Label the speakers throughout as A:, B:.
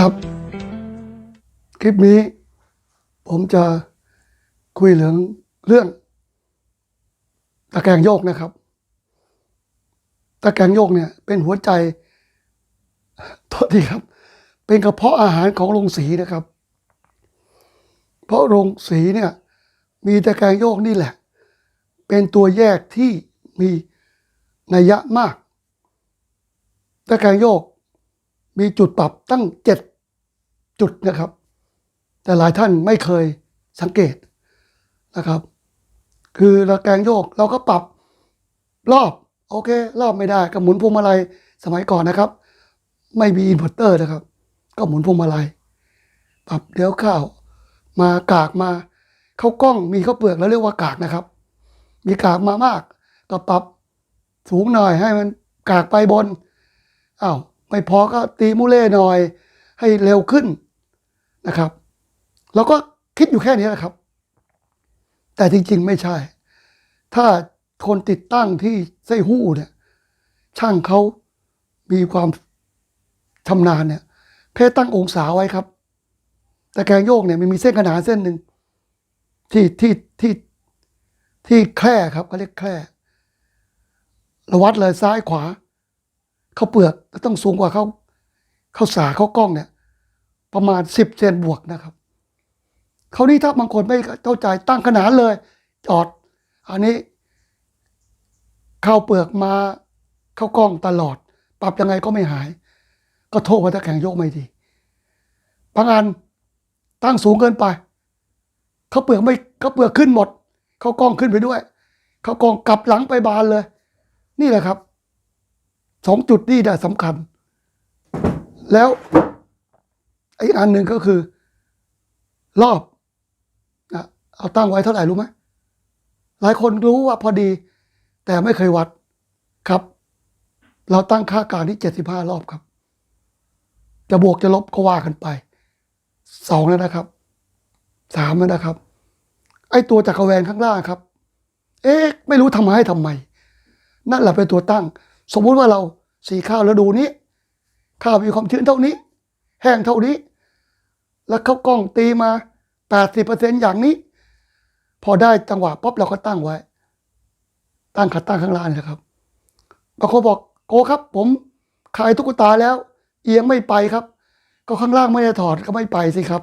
A: ครับ คลิปนี้ ผมจะคุยเรื่องเรื่อง ตะแกรงโยกนะครับ ตะแกรงโยกเนี่ย เป็นหัวใจโทษทีครับ เป็นกระเพาะอาหารของโรงสีนะครับ เพราะโรงสีเนี่ย มีตะแกรงโยกนี่แหละ เป็นตัวแยกที่มีนัยยะมาก ตะแกรงโยก มีจุดปรับตั้งเจ็ดจุดนะครับ แต่หลายท่านไม่เคยสังเกตนะครับ คือตะแกงโยกเราก็ปรับรอบ โอเค รอบไม่ได้ก็หมุนพวงมาลัยสมัยก่อนนะครับ ไม่มีอินเวอร์เตอร์นะครับ ก็หมุนพวงมาลัยปรับเดี๋ยวข้าว มากากมาเข้ากล้องมีข้าวเปลือกแล้วเรียกว่ากากนะครับ มีกากมามากก็ปรับสูงหน่อยให้มันกากไปบนอ้าว ไม่พอก็ตีมูเล่หน่อย ให้เร็วขึ้นนะครับแล้วก็คิดอยู่แค่นี้แหละครับ แต่จริงๆไม่ใช่ ถ้าคนติดตั้งที่ไส้หู้เนี่ย ช่างเขามีความชำนาญเนี่ย เพศตั้งองศาไว้ครับ แต่แกงโยกเนี่ยมันมีเส้นขนานเส้นหนึ่งที่ที่ที่ที่แคร่ครับเขาเรียกแคร่เราวัดเลยซ้ายขวา ขาเปลือกต้องสูงกว่าเขาเขาสาเขากล้องเนี่ย ประมาณสิบเซนบวกนะครับเขาวนี่ถ้าบางคนไม่เข้าใจตั้งขนานเลย จอด อันนี้เข้าเปลือกมาเข้ากล้องตลอด ปรับยังไงก็ไม่หาย ก็โทษว่าตะแข่งโยกไม่ดีบางอันตั้งสูงเกินไปเขาเปลือกไม่เขาเปลือกขึ้นหมดเขากล้องขึ้นไปด้วยเขากล้องกลับหลังไปบานเลย นี่แหละครับ สองจุดนี่แหละสำคัญ แล้วอีกอันหนึ่งก็คือ รอบนะเอาตั้งไว้เท่าไหร่รู้ไหมหลายคนรู้ว่าพอดี แต่ไม่เคยวัดครับ เราตั้งค่าการที่เจ็ดสิบห้ารอบครับ จะบวกจะลบก็ว่ากันไปสองแล้วนะครับสามแล้วนะครับ ไอ้ตัวจักรแวนข้างล่างครับ เอ๊ะไม่รู้ทำมาให้ทำไม นั่นแหละเป็นตัวตั้ง สมมุติว่าเราสีข้าวแล้วดูนี้ ข้าวมีความชื้นเท่านี้ แห้งเท่านี้ แล้วเขากล้องตีมาแปดสิบเปอย่างนี้ พอได้จังหวะป๊บเราก็ตั้งไว้ ตั้งขาตั้งข้างล่างนี่แหละครับบางคนบอกโกครับ ผมขายตุ๊กตาแล้ว เอียงไม่ไปครับ ก็ข้างล่างไม่ได้ถอดก็ไม่ไปสิครับ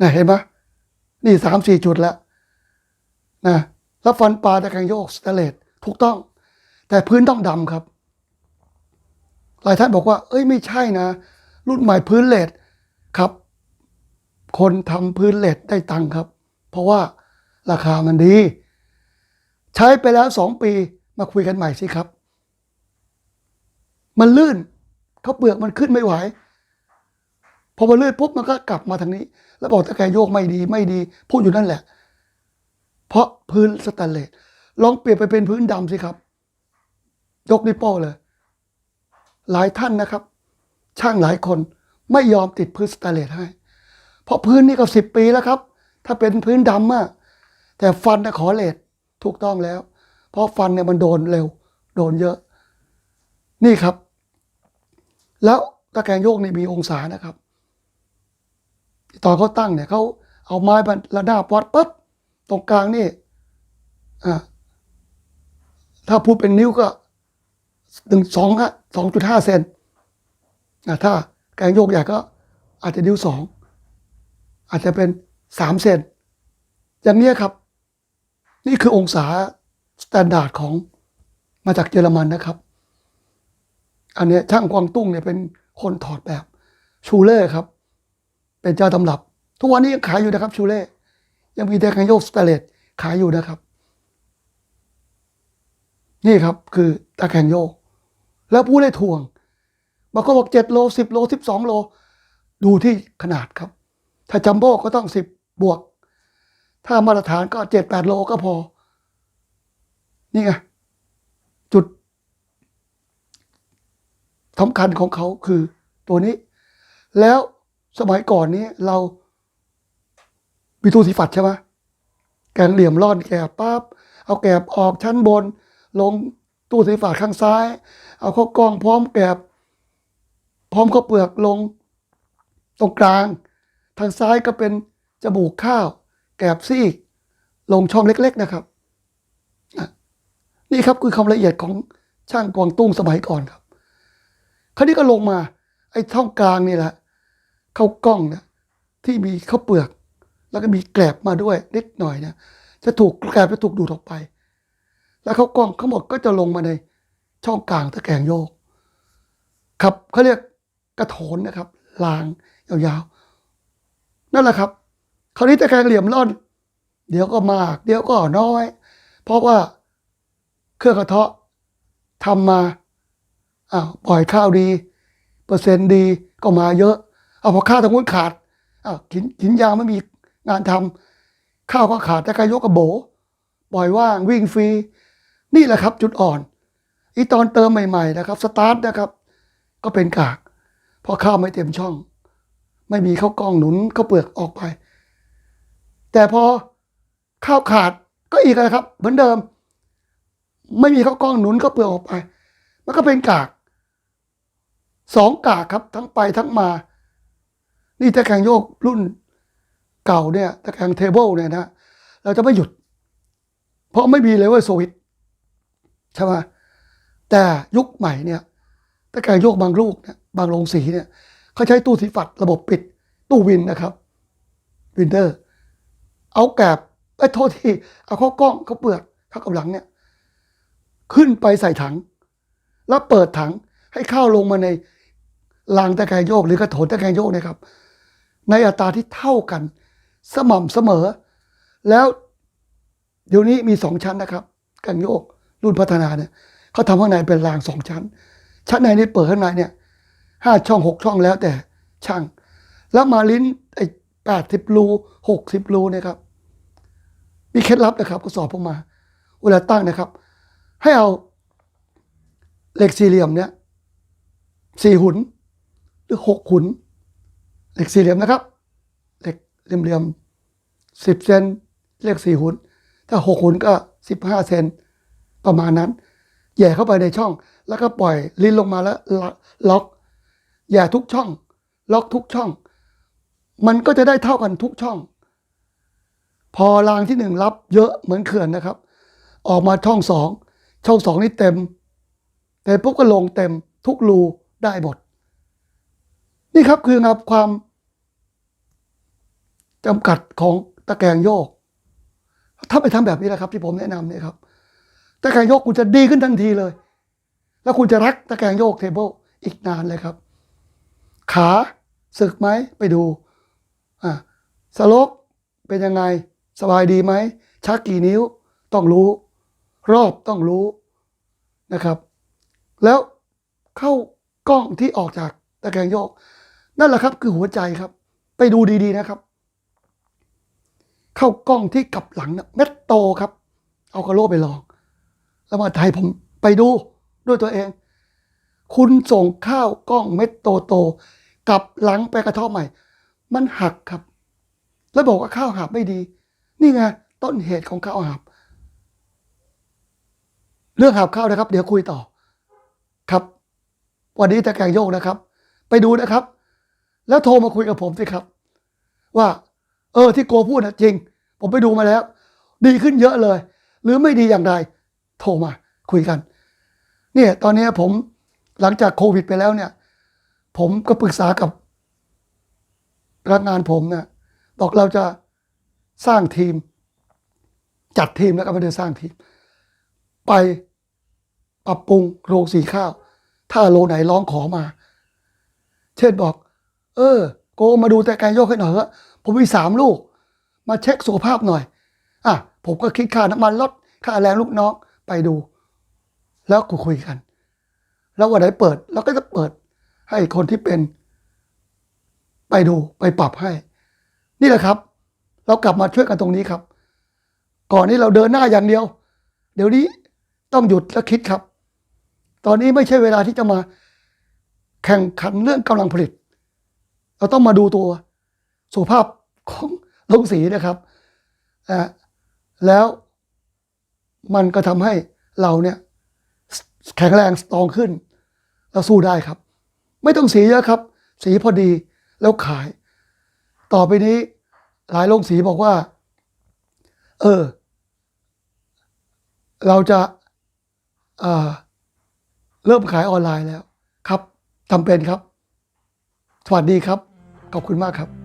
A: นะเห็นไหมนี่สามสี่จุดแล้วนะแล้วฟันปลาตะแกรงโยกสเตเลสถูกต้อง แต่พื้นต้องดำครับ หลายท่านบอกว่า เอ้ยไม่ใช่นะ รุ่นใหม่พื้นเลดครับ คนทำพื้นเลดได้ตังค์ครับ เพราะว่าราคามันดี ใช้ไปแล้วสองปีมาคุยกันใหม่สิครับ มันลื่นเขาเปลือกมันขึ้นไม่ไหวพอมันลื่นปุ๊บมันก็กลับมาทางนี้ แล้วบอกตะแกรงโยกไม่ดีไม่ดี พูดอยู่นั่นแหละ เพราะพื้นสแตนเลสลองเปลี่ยนไปเป็นพื้นดำสิครับ ยกนิ้วโป้งเลย หลายท่านนะครับ ช่างหลายคนไม่ยอมติดพื้นสแตนเลสให้ เพราะพื้นนี่ก็สิบปีแล้วครับ ถ้าเป็นพื้นดำอะแต่ฟันนะขอเลสถูกต้องแล้ว เพราะฟันเนี่ยมันโดนเร็ว โดนเยอะ นี่ครับ แล้วตะแกรงโยกนี่มีองศานะครับ ตอนเขาตั้งเนี่ยเขาเอาไม้มาระนาบวัดปุ๊บตรงกลางนี่อ่าถ้าพูดเป็นนิ้วก็ หนึ่งสองฮะสองจุดห้าเซนอ่าถ้าแกงโยกใหญ่ก็อาจจะนิ้วสองอาจจะเป็นสามเซนอย่างนี้ครับ นี่คือองศาสแตนดาร์ดของมาจากเยอรมันนะครับ อันเนี้ยช่างกวางตุ้งเนี่ยเป็นคนถอดแบบชูเล่ครับ เป็นเจ้าตำรับ ทุกวันนี้ยังขายอยู่นะครับชูเล่ยังมีแต่แกงโยกสแตเลสขายอยู่นะครับ นี่ครับคือตะแกรงโยก แล้วผู้ได้ทวงบางคนบอกเจ็ดโลสิบโลสิบสองโล ดูที่ขนาดครับ ถ้าจัมโบ้ก็ต้องสิบบวก ถ้ามาตรฐานก็เจ็ดแปดโลก็พอ นี่ไงจุดสำคัญของเขาคือตัวนี้ แล้วสมัยก่อนนี้เรามีตู้สีฝัดใช่ไหมแกงเหลี่ยมร่อนแกบปั๊บเอาแกบออกชั้นบนลง ตู้สีฝาดข้างซ้าย เอาข้ากล้องพร้อมแกบ พร้อมข้าวเปลือกลง ตรงกลาง ทางซ้ายก็เป็นจมูกข้าว แกบซีก ลงช่องเล็ก ๆนะครับ นี่ครับคือความละเอียดของช่างกวางตุ้งสมัยก่อนครับคราวนี้ก็ลงมา ไอ้ช่องกลางนี่แหละเข้ากล้องนะที่มีข้าวเปลือก แล้วก็มีแกลบมาด้วยนิดหน่อยนะจะถูกแกลบจะถูกดูดออกไป แล้วเขากล้องทั้งหมดก็จะลงมาในช่องกลางตะแกรงโยก ครับเขาเรียกกระโถนนะครับรางยาวๆ นั่นแหละครับ คราวนี้ตะแกรงเหลี่ยมร่อน เดี๋ยวก็มาก เดี๋ยวก็น้อย เพราะว่าเครื่องกระเทาะทำมาอ้าวปล่อยข้าวดี เปอร์เซ็นต์ดีก็มาเยอะเอาพอข้าวทางนู้นขาดอ้าวกินกินยางไม่มีงานทำข้าวก็ขาดแต่กายกกระโบ ปล่อยว่างวิ่งฟรี นี่แหละครับจุดอ่อน อีตอนเติมใหม่ๆนะครับสตาร์ทนะครับ ก็เป็นกากพราะข้าวไม่เต็มช่อง ไม่มีข้าวกล้องหนุนข้าวเปลือกออกไป แต่พอข้าวขาดก็อีกนะครับ เหมือนเดิม ไม่มีข้าวกล้องหนุนข้าวเปลือกออกไป มันก็เป็นกากสองกากครับ ทั้งไปทั้งมา นี่ตะแกรงโยกรุ่นเก่าเนี่ยตะแกรงเทเบิลเนี่ยนะเราจะไม่หยุด เพราะไม่มีเลเวลสวิต ใช่ไหมแต่ยุคใหม่เนี่ยตะแกรงโยกบางลูกเนี่ยบางโรงสีเนี่ยเขาใช้ตู้สีฝัดระบบปิดตู้วินนะครับวินเดอร์เอาแกบไอ้โทษทีเอาข้ากล้องเขาเปลือกข้าวกำลังเนี่ย ขึ้นไปใส่ถัง แล้วเปิดถังให้ข้าวลงมาในรางตะแกรงโยกหรือกระโถนตะแกรงโยกนะครับ ในอัตราที่เท่ากัน สม่ำเสมอ แล้วเดี๋ยวนี้มีสองชั้นนะครับแกรงโยก รุ่นพัฒนาเนี่ยเขาทำข้างในเป็นรางสองชั้น ชั้นในนี่เปิดข้างในเนี่ยห้าช่องหกช่องแล้วแต่ช่าง แล้วมาลิ้นไอ้แปดสิบรูหกสิบรูเนี่ยครับ มีเคล็ดลับนะครับก็สอบผมมา เวลาตั้งนะครับ ให้เอาเหล็กสี่เหลี่ยมเนี่ยสี่หุน หรือหกหุน เหล็กสี่เหลี่ยมนะครับเหล็กเหลี่ยมๆสิบเซนเลขสี่หุน ถ้าหกหุนก็สิบห้าเซน ประมาณนั้นแย่เข้าไปในช่อง แล้วก็ปล่อยลิ้นลงมาแล้วล็อกแย่ทุกช่อง ล็อกทุกช่อง มันก็จะได้เท่ากันทุกช่อง พอรางที่หนึ่งรับเยอะเหมือนเขื่อนนะครับ ออกมาช่องสองช่องสองนี่เต็ม แต่ปุ๊บก็ลงเต็มทุกรูได้หมดนี่ครับคืองานความจำกัดของตะแกรงโยก ถ้าไปทำแบบนี้แหละครับ ที่ผมแนะนำเนี่ยครับ ตะแกรงโยกคุณจะดีขึ้นทันทีเลย แล้วคุณจะรักตะแกรงโยกเทเบิลอีกนานเลยครับ ขาสึกไหมไปดูอะสโลกเป็นยังไง สบายดีไหมชักกี่นิ้วต้องรู้ รอบต้องรู้นะครับ แล้วเข้ากล้องที่ออกจากตะแกรงโยก นั่นแหละครับคือหัวใจครับ ไปดูดีๆนะครับ เข้ากล้องที่กลับหลังนะเม็ดโตครับ เอากระโหลกไปลอง แล้วมาไทยผมไปดูด้วยตัวเอง คุณส่งข้าวกล้องเม็ดโตโตๆกลับหลังไปกระทาะใหม่ มันหักครับ แล้วบอกว่าข้าวหับไม่ดี นี่ไงต้นเหตุของข้าวหับ เรื่องหับข้าวนะครับ เดี๋ยวคุยต่อ ครับ วันนี้ตะแกรงโยกนะครับ ไปดูนะครับ แล้วโทรมาคุยกับผมสิครับ ว่า เออที่โกพูดนะจริง ผมไปดูมาแล้ว ดีขึ้นเยอะเลย หรือไม่ดีอย่างไร โทรมาคุยกัน เนี่ยตอนนี้ผมหลังจากโควิดไปแล้วเนี่ย ผมก็ปรึกษากับพนักงานผมเนี่ยบอกเราจะสร้างทีม จัดทีมแล้วก็ไม่ได้สร้างทีม ไปปรับปรุงโรงสีข้าว ถ้าโรงไหนร้องขอมา เช่นบอก เออ โกมาดูแต่แกรโยกให้หน่อยเถอะผมมีสามลูก มาเช็คสุขภาพหน่อยอะผมก็คิดค่าน้ำมันลดค่าแรงลูกน้อง ไปดู แล้วก็คุยกัน แล้ววันไหนเปิดเราก็จะเปิดให้คนที่เป็น ไปดูไปปรับให้ นี่แหละครับ เรากลับมาช่วยกันตรงนี้ครับ ก่อนนี้เราเดินหน้าอย่างเดียว เดี๋ยวนี้ต้องหยุดและคิดครับ ตอนนี้ไม่ใช่เวลาที่จะมา แข่งขันเรื่องกำลังผลิต เราต้องมาดูตัวสุขภาพของโรงสีนะครับอ่าแล้ว มันก็ทำให้เราเนี่ยแข็งแรงสตองขึ้น เราสู้ได้ครับ ไม่ต้องสีเยอะครับ สีพอดีแล้วขาย ต่อไปนี้หลายโรงสีบอกว่า เออ เราจะอ่าเริ่มขายออนไลน์แล้ว ครับจำเป็นครับ สวัสดีครับ ขอบคุณมากครับ